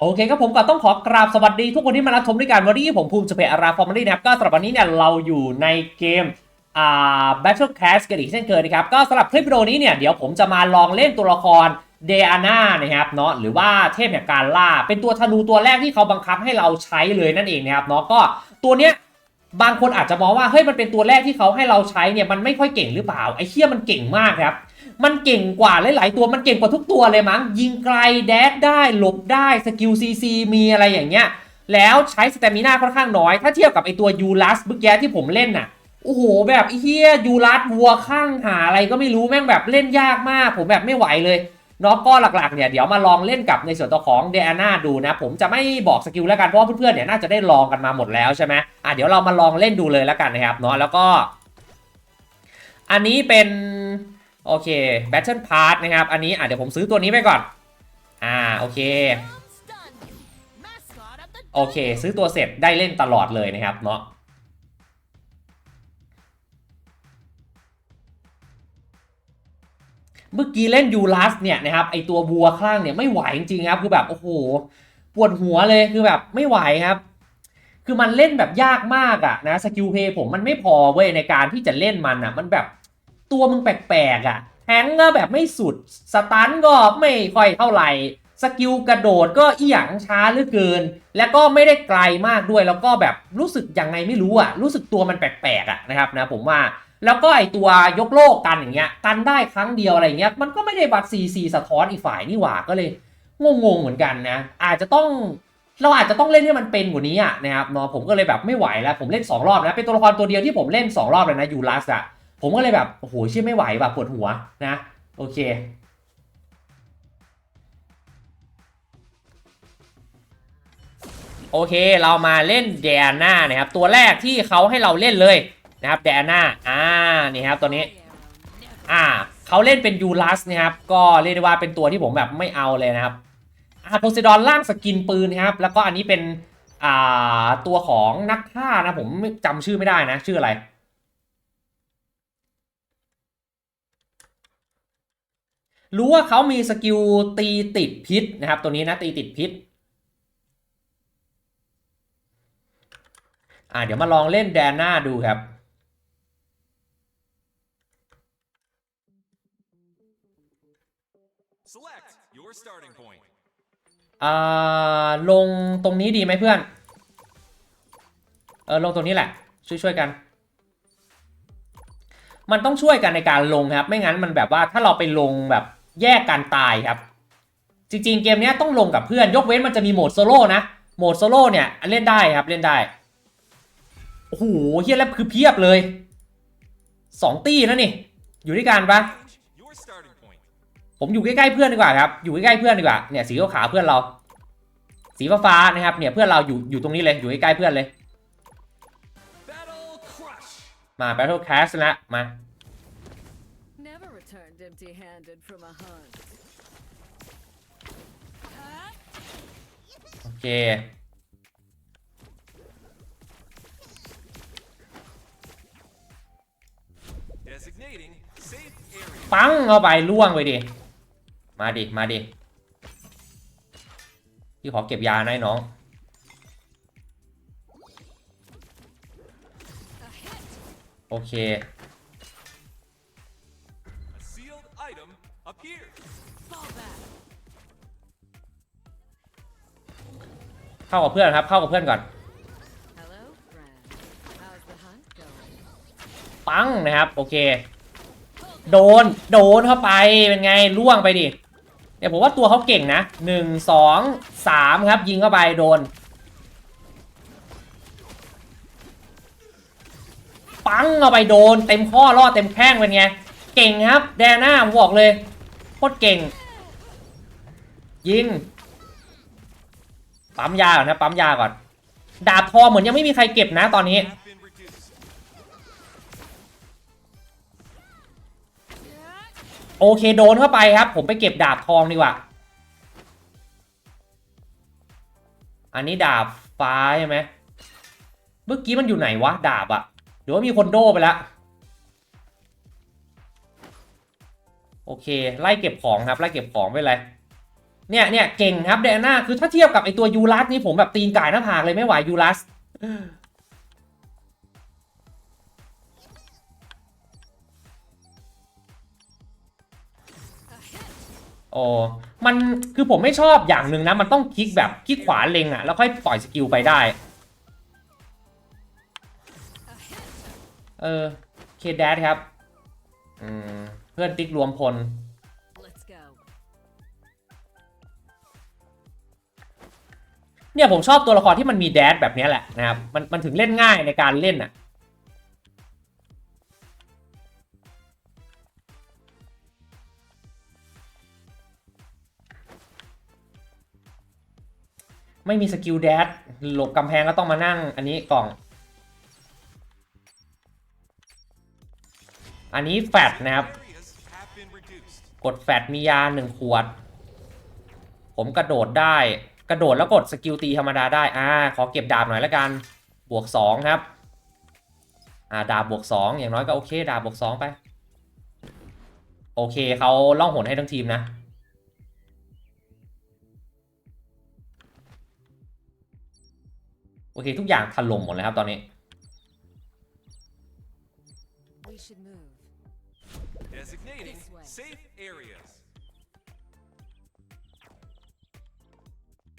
โอเคครับผมก็ต้องขอกราบสวัสดีทุกคนที่มารับชมด้วยกันวันนี้ผมภูมิสเปอาราฟอร์มารีนะครับก็สำหรับวันนี้เนี่ยเราอยู่ในเกมอ่า Battle Cast กันอีกเช่นเคยนะครับก็สำหรับคลิปวิดีโอนี้เนี่ยเดี๋ยวผมจะมาลองเล่นตัวละครเดอาน่านะครับเนาะหรือว่าเทพแห่งการล่า เป็นตัวธนูตัวแรกที่เขาบังคับให้เราใช้เลยนั่นเองนะครับเนาะก็ตัวเนี้ยบางคนอาจจะมองว่าเฮ้ยมันเป็นตัวแรกที่เขาให้เราใช้เนี่ยมันไม่ค่อยเก่งหรือเปล่าไอ้เคี้ยมันเก่งมากครับ มันเก่งกว่าหลาย ๆ ตัวมันเก่งกว่าทุกตัวเลยมั้ง ยิงไกลแดดได้หลบได้สกิลซีซีมีอะไรอย่างเงี้ย แล้วใช้สเตมิน่าค่อนข้างน้อย ถ้าเทียบกับไอตัวยูรัสเมื่อกี้ที่ผมเล่นน่ะโอ้โหแบบเฮียยูรัสวัวข้างหาอะไรก็ไม่รู้แม่งแบบเล่นยากมาก ผมแบบไม่ไหวเลยเนาะก็หลัก ๆ เนี่ยเดี๋ยวมาลองเล่นกับในส่วนตัวของเดอาน่าดูนะ ผมจะไม่บอกสกิลแล้วกันเพราะเพื่อนๆเนี่ยน่าจะได้ลองกันมาหมดแล้วใช่ไหมอะเดี๋ยวเรามาลองเล่นดูเลยแล้วกันนะครับเนาะแล้วก็ อันนี้เป็น โอเค Battle Pass นะครับ อันนี้อะเดี๋ยวผมซื้อตัวนี้ไปก่อน อ่า โอเค โอเค ซื้อตัวเสร็จได้เล่นตลอดเลยนะครับเนาะเมื่อกี้เล่นยูรัสเนี่ยนะครับไอตัววัวข้างเนี่ยไม่ไหวจริงๆครับ คือแบบโอ้โหปวดหัวเลยคือแบบไม่ไหวครับ คือมันเล่นแบบยากมากอะนะสกิลเพย์ผมมันไม่พอเว้ยในการที่จะเล่นมันอะมันแบบ ตัวมึงแปลกๆอะแทงก็แบบไม่สุด สตันก็ไม่ค่อยเท่าไหร่ สกิลกระโดดก็อีหยังช้าเหลือเกิน แล้วก็ไม่ได้ไกลมากด้วย แล้วก็แบบรู้สึกยังไงไม่รู้อะ รู้สึกตัวมันแปลกๆอะนะครับนะผมว่า แล้วก็ไอตัวยกโลกกันอย่างเงี้ย กันได้ครั้งเดียวอะไรเงี้ย มันก็ไม่ได้บัตรซีซีสะท้อนอีกฝ่ายนี่หว่า ก็เลยงงๆเหมือนกันนะ อาจจะต้องเราอาจจะต้องเล่นให้มันเป็นกว่านี้อะนะครับเนาะผมก็เลยแบบไม่ไหวแล้ว ผมเล่นสองรอบนะ เป็นตัวละครตัวเดียวที่ผมเล่นสองรอบเลยนะยูรัสอะ ผมก็เลยแบบโอ้โหเชื่อไม่ไหวแบบปวดหัวนะ โอเค โอเคเรามาเล่นเดอาน่านะครับ ตัวแรกที่เขาให้เราเล่นเลยนะครับเดอาน่าอ่านี่ครับตัวนี้ อ่าเขาเล่นเป็นยูรัสนะครับ ก็เรียกได้ว่าเป็นตัวที่ผมแบบไม่เอาเลยนะครับอ่าโพไซดอนล่างสกินปืนนะครับ แล้วก็อันนี้เป็นอ่าตัวของนักฆ่านะผมไม่จำชื่อไม่ได้นะ ชื่ออะไร รู้ว่าเขามีสกิลตีติดพิษนะครับ ตัวนี้นะตีติดพิษอ่าเดี๋ยวมาลองเล่นแดนหน้าดูครับ Select your starting point. อ่าลงตรงนี้ดีไหมเพื่อน เออลงตรงนี้แหละ ช่วยช่วยๆกัน มันต้องช่วยกันในการลงครับ ไม่งั้นมันแบบว่าถ้าเราไปลงแบบ แยกกันตายครับ จริงๆ เกมนี้ต้องลงกับเพื่อน ยกเว้นมันจะมีโหมดโซโล่นะ โหมดโซโล่เนี่ยเล่นได้ครับเล่นได้ โอ้โหเฮียแล้วคือเพียบเลยสองตี้นะนี่ อยู่ด้วยกันปะผมอยู่ใกล้ๆเพื่อนดีกว่าครับ อยู่ใกล้ๆเพื่อนดีกว่า เนี่ยสีขาวเพื่อนเรา สีฟ้าๆนะครับ เนี่ยเพื่อนเราอยู่อยู่ตรงนี้เลย อยู่ใกล้ๆเพื่อนเลย มา Battle Cast แล้วมา empty-handed from a hunt. โอเค Designating safe area. ปังเข้าไปล่วงไปดิ มาดิ มาดิ พี่ขอเก็บยาหน่อยน้อง โอเค เข้ากับเพื่อนครับ เข้ากับเพื่อนก่อน ปังนะครับ โอเค โดน โดนเข้าไป เป็นไง ล่วงไปดิเนี่ยผมว่าตัวเขาเก่งนะหนึ่งสองสามครับ ยิงเข้าไป โดน ปังเข้าไปโดน เต็มข้อรอดเต็มแข้งเป็นไง เก่งครับ แดน่าผมบอกเลย โคตรเก่ง ยิง ปั๊มยาก่อนนะ ปั๊มยาก่อน ดาบทองเหมือนยังไม่มีใครเก็บนะตอนนี้ โอเคโดนเข้าไปครับ ผมไปเก็บดาบทองดีกว่า อันนี้ดาบฟ้าใช่ไหม เมื่อกี้มันอยู่ไหนวะ ดาบอะหรือว่ามีคนโดไปแล้ว โอเค ไล่เก็บของครับ ไล่เก็บของไปเลยเนี่ยเนี่ยเก่งครับเดน่าคือถ้าเทียบกับไอตัวยูรัสนี่ผมแบบตีนก่ายหน้าผากเลยไม่ไหวยูรัสโอ้มันคือผมไม่ชอบอย่างหนึ่งนะ มันต้องคลิกแบบคลิกขวาเล็งอะแล้วค่อยปล่อยสกิลไปได้ เออ เคดแดดครับ อืม เพื่อนติ๊กรวมพล Let's go. เนี่ยผมชอบตัวละครที่มันมีแดดแบบเนี้ยแหละนะครับมันมันถึงเล่นง่ายในการเล่นอะไม่มีสกิลแดดหลบกำแพงก็ต้องมานั่งอันนี้กล่อง อันนี้แฟดนะครับ กดแฟดมียาหนึ่งขวด ผมกระโดดได้ กระโดดแล้วกดสกิลตีธรรมดาได้ อ่า ขอเก็บดาบหน่อยละกัน บวกสองครับ อ่า ดาบบวกสองอย่างน้อยก็โอเค ดาบบวกสองไป โอเคเขาล่องหนให้ทั้งทีมนะโอเค ทุกอย่างถล่มหมดเลยครับตอนนี้ We should move. Designating This way. safe areas.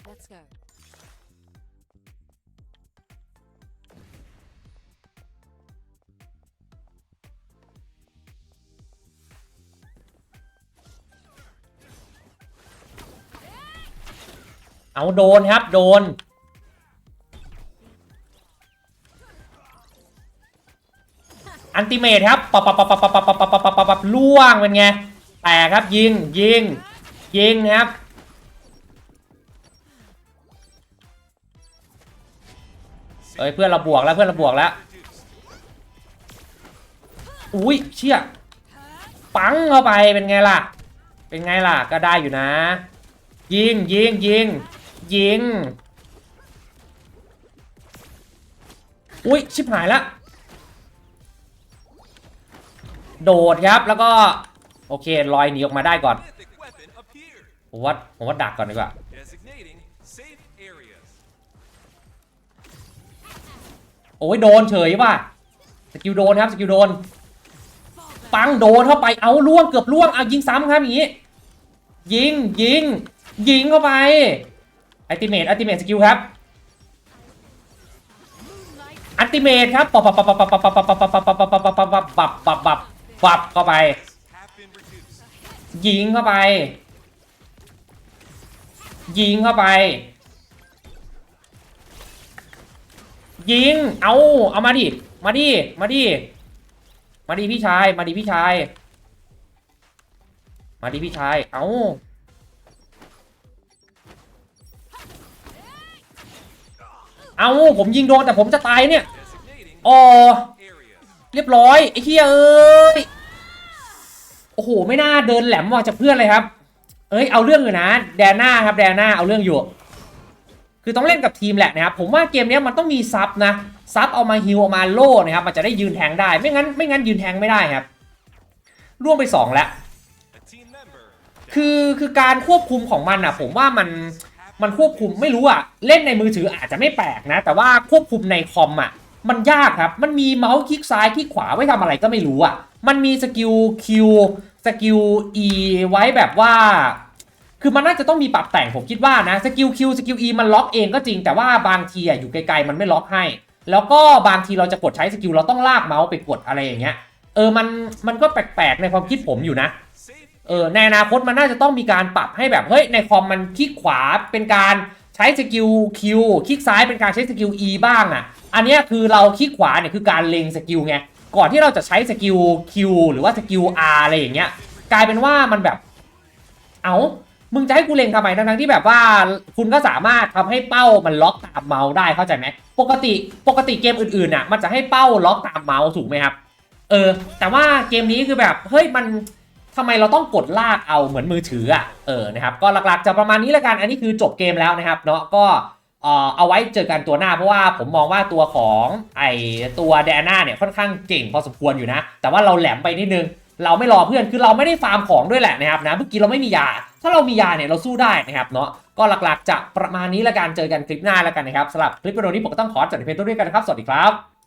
Let's go. เอาโดนครับ โดน อันติเมทครับปับปับปับปับปับปับปับปับ ปับบล่วงเป็นไง แตกครับยิงยิง ยิงครับ เอ้ยเพื่อนเราบวกแล้วเพื่อนเราบวกแล้ว อุ้ยเชี่ยปังเข้าไปเป็นไงล่ะ เป็นไงล่ะก็ได้อยู่นะ ยิงยิงยิงยิง อุ้ยชิบหายละ โดดครับแล้วก็โอเคลอยหนีออกมาได้ก่อน Mythic weapon appeared. ผมว่าผมว่าดักก่อนดีกว่า Designating safe areas. โอ้ยโดนเฉยว่ะสกิลโดนครับสกิลโดน ปังโดนเข้าไปเอาล่วงเกือบล่วงเอายิงซ้ำครับอย่างนี้ ยิงยิงยิงเข้าไปอัติเมตอัติเมตสกิลครับอัติเมตครับปับปับปับปับปับปับปับปับปับปับปับปับปับปับปับปับ ปับปับปับปับเข้าไป ยิงเข้าไป ยิงเข้าไป ยิง เอาเอามาดิ มาดิ มาดิ มาดิพี่ชาย มาดิพี่ชาย มาดิพี่ชาย เอาเอาผมยิงโดนแต่ผมจะตายเนี่ย อ๋อ รียบร้อยไอ้เฮียเอ้ยโอ้โหไม่น่าเดินแหลมออกจากเพื่อนเลยครับ เอ้ยเอาเรื่องอยู่นะ แดนหน้าครับแดนหน้าเอาเรื่องอยู่ คือต้องเล่นกับทีมแหละนะครับผมว่าเกมนี้มันต้องมีซับนะซับเอามาฮิวเอามาโล่นะครับมันจะได้ยืนแทงได้ไม่งั้นไม่งั้นยืนแทงไม่ได้ครับร่วมไปสองแล้ว คือคือการควบคุมของมันอะ ผมว่ามันมันควบคุมไม่รู้อะเล่นในมือถืออาจจะไม่แปลกนะ แต่ว่าควบคุมในคอมอะ มันยากครับ มันมีเมาส์คลิกซ้ายคลิกขวาไว้ทำอะไรก็ไม่รู้อะ มันมีสกิล Q สกิล E ไว้แบบว่า คือมันน่าจะต้องมีปรับแต่งผมคิดว่านะสกิล Q สกิล E มันล็อกเองก็จริงแต่ว่าบางทีอะอยู่ไกลๆมันไม่ล็อกให้ แล้วก็บางทีเราจะกดใช้สกิลเราต้องลากเมาส์ไปกดอะไรอย่างเงี้ย เออมันมันก็แปลกๆในความคิดผมอยู่นะเออในอนาคตมันน่าจะต้องมีการปรับให้แบบเฮ้ยในคอมมันคลิกขวาเป็นการใช้สกิล Q คลิกซ้ายเป็นการใช้สกิล E บ้างอะ อันนี้คือเราคลิกขวาเนี่ยคือการเล็งสกิลไง ก่อนที่เราจะใช้สกิล Q หรือว่าสกิล R อะไรอย่างเงี้ย กลายเป็นว่ามันแบบ เอามึงจะให้กูเล็งทำไมทั้งๆที่แบบว่าคุณก็สามารถทำให้เป้ามันล็อกตามเมาส์ได้เข้าใจไหม ปกติปกติเกมอื่นๆน่ะ มันจะให้เป้าล็อกตามเมาส์ถูกไหมครับ เออ แต่ว่าเกมนี้คือแบบ เฮ้ย มันทำไมเราต้องกดลากเอาเหมือนมือถืออะ เออ นะครับ ก็หลักๆจะประมาณนี้ล้วกัน อันนี้คือจบเกมแล้วนะครับ เนาะ ก็ เออเอาไว้เจอกันตัวหน้าเพราะว่าผมมองว่าตัวของไอตัวแดน่าเนี่ยค่อนข้างเก่งพอสมควรอยู่นะ แต่ว่าเราแหลมไปนิดนึง เราไม่รอเพื่อนคือเราไม่ได้ฟาร์มของด้วยแหละนะครับนะเมื่อกี้เราไม่มียา ถ้าเรามียาเนี่ยเราสู้ได้นะครับเนาะก็หลักๆจะประมาณนี้ละกันเจอกันคลิปหน้าละกันนะครับสำหรับคลิปวิดีโอนี้ผมก็ต้องขอจัดเพียงเท่านี้กันนะครับสวัสดีครับ